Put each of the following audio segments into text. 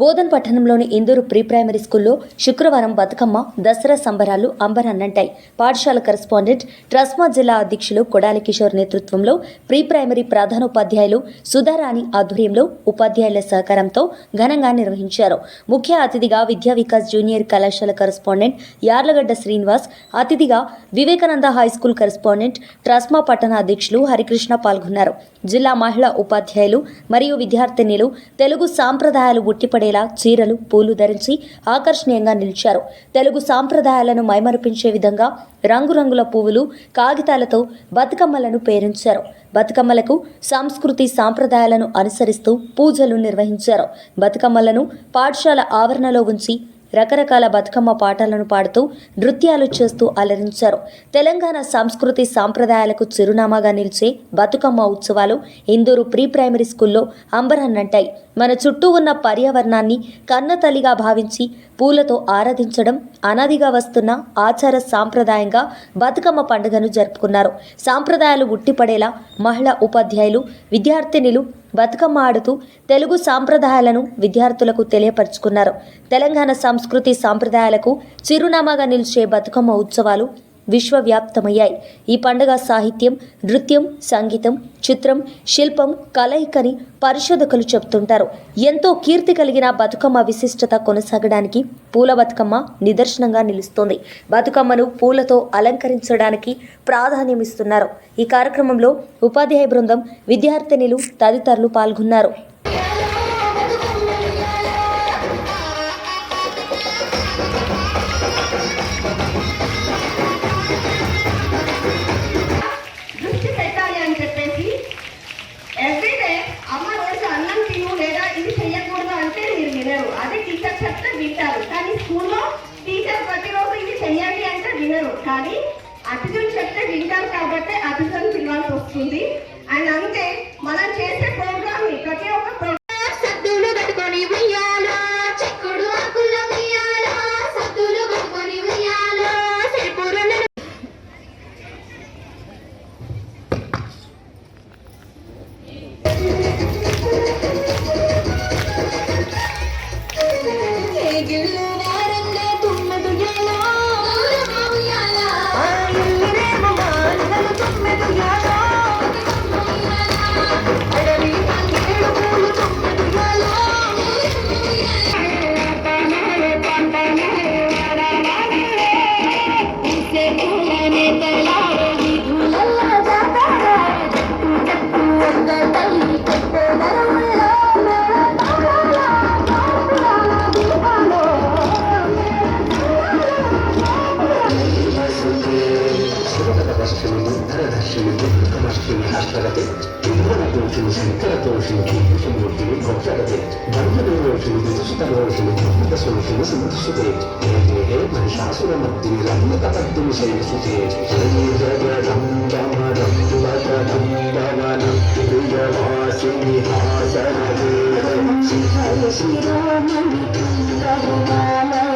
బోధన్ పట్టణంలోని Indur pre primary స్కూల్లో శుక్రవారం బతుకమ్మ దసరా సంబరాలు అంబరన్నంటాయి. పాఠశాల కరెస్పాండెంట్ ట్రస్మా జిల్లా అధ్యక్షులు కొడాలి కిషోర్ నేతృత్వంలో ప్రీ ప్రైమరీ ప్రధానోపాధ్యాయులు సుధారాణి ఆధ్వర్యంలో ఉపాధ్యాయుల సహకారంతో ఘనంగా నిర్వహించారు. ముఖ్య అతిథిగా విద్యా వికాస్ జూనియర్ కళాశాల కరెస్పాండెంట్ యార్లగడ్డ శ్రీనివాస్ అతిథిగా Vivekananda high school correspondent TRSMA పట్టణ అధ్యక్షులు హరికృష్ణ పాల్గొన్నారు. జిల్లా మహిళా ఉపాధ్యాయులు మరియు విద్యార్థినిలు తెలుగు సాంప్రదాయాలు ఉట్టిపడేలా చీరలు పూలు ధరించి ఆకర్షణీయంగా నిలిచారు. తెలుగు సాంప్రదాయాలను మైమరిపించే విధంగా రంగురంగుల పువ్వులు కాగితాలతో బతుకమ్మలను పేరించారు. బతుకమ్మలకు సంస్కృతి సాంప్రదాయాలను అనుసరిస్తూ పూజలు నిర్వహించారు. బతుకమ్మలను పాఠశాల ఆవరణలో ఉంచి రకరకాల బతుకమ్మ పాటలను పాడుతూ నృత్యాలు చేస్తూ అలరించారు. తెలంగాణ సంస్కృతి సాంప్రదాయాలకు చిరునామాగా నిలిచే బతుకమ్మ ఉత్సవాలు ఇందూరు ప్రీ ప్రైమరీ స్కూల్లో అంబరన్నంటాయి మన చుట్టూ ఉన్న పర్యావరణాన్ని కన్నతల్లిగా భావించి పూలతో ఆరాధించడం అనాదిగా వస్తున్న ఆచార సాంప్రదాయంగా బతుకమ్మ పండుగను జరుపుకున్నారు. సాంప్రదాయాలు ఉట్టిపడేలా మహిళా ఉపాధ్యాయులు విద్యార్థినిలు బతుకమ్మ ఆడుతూ తెలుగు సాంప్రదాయాలను విద్యార్థులకు తెలియపరుచుకున్నారు. తెలంగాణ సంస్కృతి సాంప్రదాయాలకు చిరునామాగా నిలిచే బతుకమ్మ ఉత్సవాలు విశ్వవ్యాప్తమయ్యాయి. ఈ పండుగ సాహిత్యం నృత్యం సంగీతం చిత్రం శిల్పం కలయికని పరిశోధకులు చెబుతుంటారు. ఎంతో కీర్తి కలిగిన బతుకమ్మ విశిష్టత కొనసాగడానికి పూల బతుకమ్మ నిదర్శనంగా నిలుస్తోంది. బతుకమ్మను పూలతో అలంకరించడానికి ప్రాధాన్యం ఇస్తున్నారు. ఈ కార్యక్రమంలో ఉపాధ్యాయ బృందం విద్యార్థినిలు తదితరులు పాల్గొన్నారు. I do. శివపదవశిని ధరదర్శిని దుఃఖమర్శిని హస్తగతే ఇంద్రదోషిని శంకరదోషిని కీర్తిమూర్తిని భక్తగతే ధర్మదేవోషిని దుష్టదోషిని దుఃఖదోషిని సంతసుతే హే హే మహిషాసురమర్దిని రమ్యకపద్దిని శైలసుతే జయ జగడం దమడం వదనం భవనం ప్రియవాసిని హాసనదేవం శిఖర శిరోమణి రఘుమాలయ శిల్పం జాలయ భద్రవతే మధురే మధుకైత భగంజిని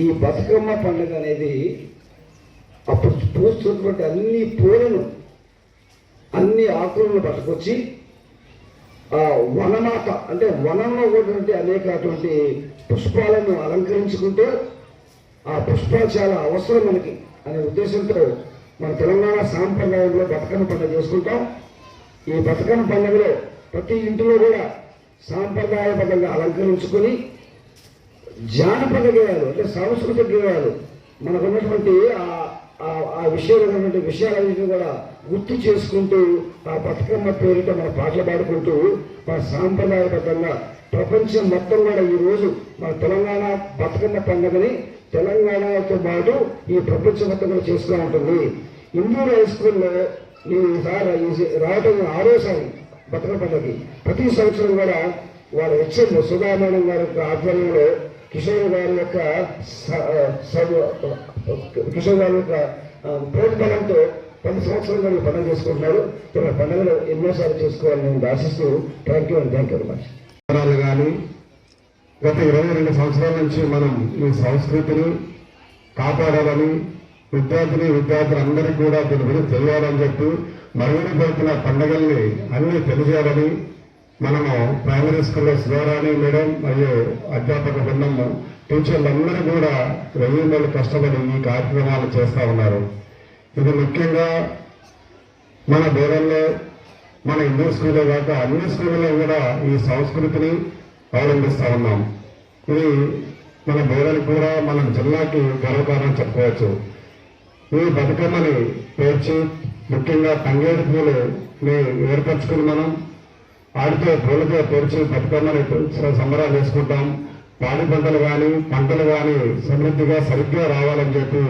ఈ బతుకమ్మ పండుగ అనేది అప్పుడు పూస్తున్నటువంటి అన్ని పూలను అన్ని ఆకులను పట్టుకొచ్చి ఆ వనమాత అంటే వనంలో ఉన్నటువంటి అనేకటువంటి పుష్పాలను అలంకరించుకుంటే ఆ పుష్పాలు చాలా అవసరం మనకి అనే ఉద్దేశంతో మన తెలంగాణ సాంప్రదాయంలో బతుకమ్మ పండుగ చేసుకుంటాం. ఈ బతుకమ్మ పండుగలో ప్రతి ఇంటిలో కూడా సాంప్రదాయబద్ధంగా అలంకరించుకొని జానపద గేయాలు అంటే సాంస్కృతిక గేయాలు మనకు ఉన్నటువంటి ఆ- ఆ- విషయాలు ఉన్నటువంటి విషయాలన్నింటినీ కూడా గుర్తు చేసుకుంటూ ఆ బతుకమ్మ పేరిట మన పాటలు పాడుకుంటూ మన సాంప్రదాయబద్ధంగా ప్రపంచం మొత్తం కూడా ఈరోజు మన తెలంగాణ బతుకమ్మ పండుగని తెలంగాణతో పాటు ఈ ప్రపంచం మొత్తం కూడా చేస్తూ ఉంటుంది. ఇందూరు హై స్కూల్లో నేను ఈసారి రావటం ఆరోసారి బతుకమ్మ పండుగకి. ప్రతి సంవత్సరం కూడా వారు హెచ్ఎం సుధా గారి ఆధ్వర్యంలో కిషోర్ గారి యొక్క కిషోర్ గారి యొక్క ఆ, ప్రోత్బలంతో పది సంవత్సరాలు ఈ పండుగ చేసుకుంటున్నారు. ఇలా పండుగలు ఎన్నోసార్లు చేసుకోవాలని నేను ఆశిస్తూ thank you and thank you very much కానీ గత ఇరవై రెండు సంవత్సరాల నుంచి మనం ఈ సంస్కృతిని కాపాడాలని విద్యార్థిని విద్యార్థులందరికీ కూడా దీని గురించి తెలియాలని చెప్పి మరుగుడిపోతున్న పండుగల్ని అన్నీ తెలియజేయాలని మనము ప్రైమరీ స్కూల్లో శివరాణి మేడం మరియు అధ్యాపక బృందము టీచర్లందరూ కూడా వెయ్యి నెలలు కష్టపడి ఈ కార్యక్రమాలు చేస్తూ ఉన్నారు. ఇది ముఖ్యంగా మన బోధనలో మన హిందూ స్కూల్లో కాక అన్ని స్కూళ్ళలో కూడా ఈ సంస్కృతిని అవలంబిస్తా ఉన్నాం. ఇది మన బోధనకు కూడా మన జిల్లాకి గర్వకారణం చెప్పుకోవచ్చు. ఈ బతుకమ్మని పేర్చి ముఖ్యంగా తంగేడు పూలు ఏర్పరచుకుని మనం ఆడితో పూలతో పేర్చి బతుకమ్మని సంబరాలు చేసుకుంటాం. పాడి పంటలు కానీ పంటలు కానీ సమృద్ధిగా సరిగ్గా రావాలని చెప్పి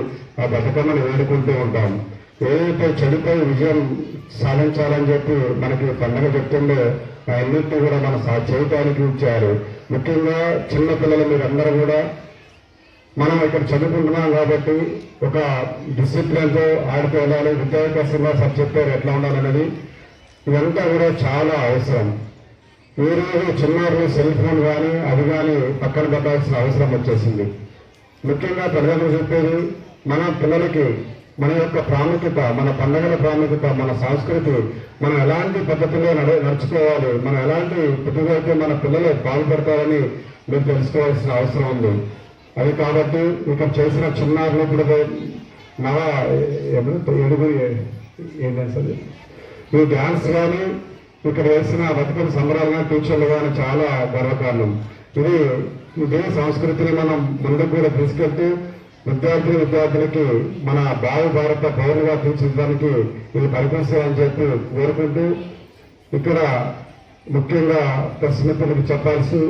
ఆ బతుకమ్మని వేడుకుంటూ ఉంటాం. ఏదైతే చెడుపై విజయం సాధించాలని చెప్పి మనకి పండగ చెప్తుందో ఆ అన్నింటినీ కూడా మనం చేయటానికి ఇచ్చారు. ముఖ్యంగా చిన్న పిల్లలు మీరందరూ కూడా మనం ఇక్కడ చదువుకుంటున్నాం కాబట్టి ఒక డిసిప్లిన్తో ఆడుతూ వెళ్ళాలి విద్యాభ్యాసంగా సబ్జెక్ట్ ఎట్లా ఉండాలనేది. ఇదంతా కూడా చాలా అవసరం. ఈరోజు చిన్నారులు సెల్ ఫోన్ కానీ అది కానీ పక్కన పెట్టాల్సిన అవసరం వచ్చేసింది. ముఖ్యంగా ప్రజలకు చెప్పేది మన పిల్లలకి మన యొక్క ప్రాముఖ్యత మన పండుగల ప్రాముఖ్యత మన సంస్కృతి మనం ఎలాంటి పద్ధతిలో నడ నడుచుకోవాలి మనం ఎలాంటి పద్ధతిలో మన పిల్లలు పాల్పడతారని మీరు తెలుసుకోవాల్సిన అవసరం ఉంది. అది కాబట్టి ఇక చేసిన చిన్నారులు ఇప్పుడు నవ ఏమంటే ఏడుగురు ఏంటంటే ఈ డ్యాన్స్ కానీ ఇక్కడ వేసిన బతుకమ్మ సంబరాలు కానీ టీచర్లు కానీ చాలా గర్వకారణం ఇది ఇదే సంస్కృతిని మనం ముందుకు కూడా తీసుకెళ్తూ విద్యార్థి విద్యార్థులకి మన భావి భారత పౌరులుగా తీర్చిదిద్దడానికి ఇది పరికరిస్తామని చెప్పి కోరుకుంటూ ఇక్కడ ముఖ్యంగా ప్రశ్నలకు చెప్పాల్సి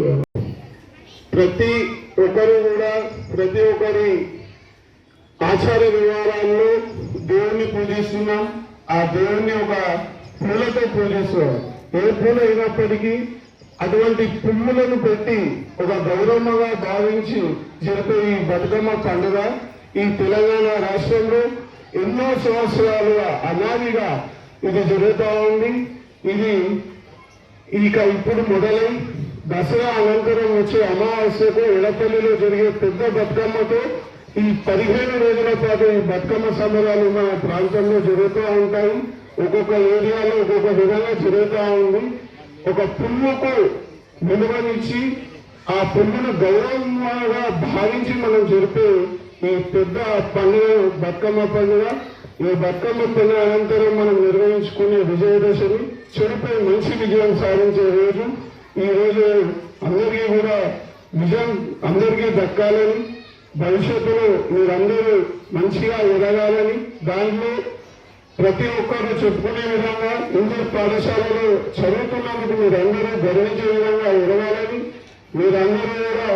ప్రతి ఒక్కరు కూడా ప్రతి ఒక్కరి ఆచార వివరాల్లో దేవుణ్ణి పూజిస్తున్నాం. ఆ దేవుణ్ణి ఒక పూలతో పూజిస్తున్నాం ఏ పూల అయినప్పటికీ అటువంటి పుమ్ములను పెట్టి ఒక గౌరవంగా భావించి జరిపే ఈ బతుకమ్మ పండుగ ఈ తెలంగాణ రాష్ట్రంలో ఎన్నో సంవత్సరాలుగా అనాదిగా ఇది జరుగుతూ ఉంది. ఇది ఇక ఇప్పుడు మొదలై దసరా అనంతరం వచ్చే అమావాస్యకు ఎడపల్లిలో జరిగే పెద్ద బతుకమ్మతో ఈ పదిహేను రోజుల పాటు ఈ బతుకమ్మ సంబరాలు మన ప్రాంతంలో జరుగుతూ ఉంటాయి. ఒక్కొక్క ఏరియాలో ఒక్కొక్క విధంగా జరుగుతూ ఉంది. ఒక పువ్వుకు విలువనిచ్చి ఆ పువ్వును గౌరవంగా భావించి మనం జరిపే ఈ పెద్ద పండుగ బతుకమ్మ పండుగ. ఈ బతుకమ్మ పండుగ అనంతరం మనం నిర్వహించుకునే విజయదశమి చెడుపై మంచి విజయం సాధించే రోజు. ఈ రోజు అందరికీ కూడా విజయం అందరికీ దక్కాలని భవిష్యత్తులో మీరందరూ మంచిగా ఎదగాలని దాంట్లో ప్రతి ఒక్కరు చెప్పుకునే విధంగా ఇందరు పాఠశాలలో చదువుతున్నందుకు మీరందరూ గర్వించే విధంగా ఎదగాలని మీరందరూ కూడా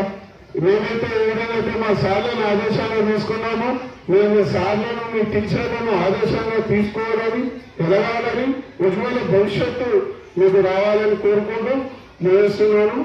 మేమైతే ఏ విధంగా అయితే మా సార్లను ఆదేశాలు తీసుకున్నామో. మేము మీ సార్లను మీ టీచర్లను ఆదేశంగా తీసుకోవాలని ఎదగాలని ఉజ్వల భవిష్యత్తు మీకు రావాలని కోరుకుంటూ నిర్వహిస్తున్నాను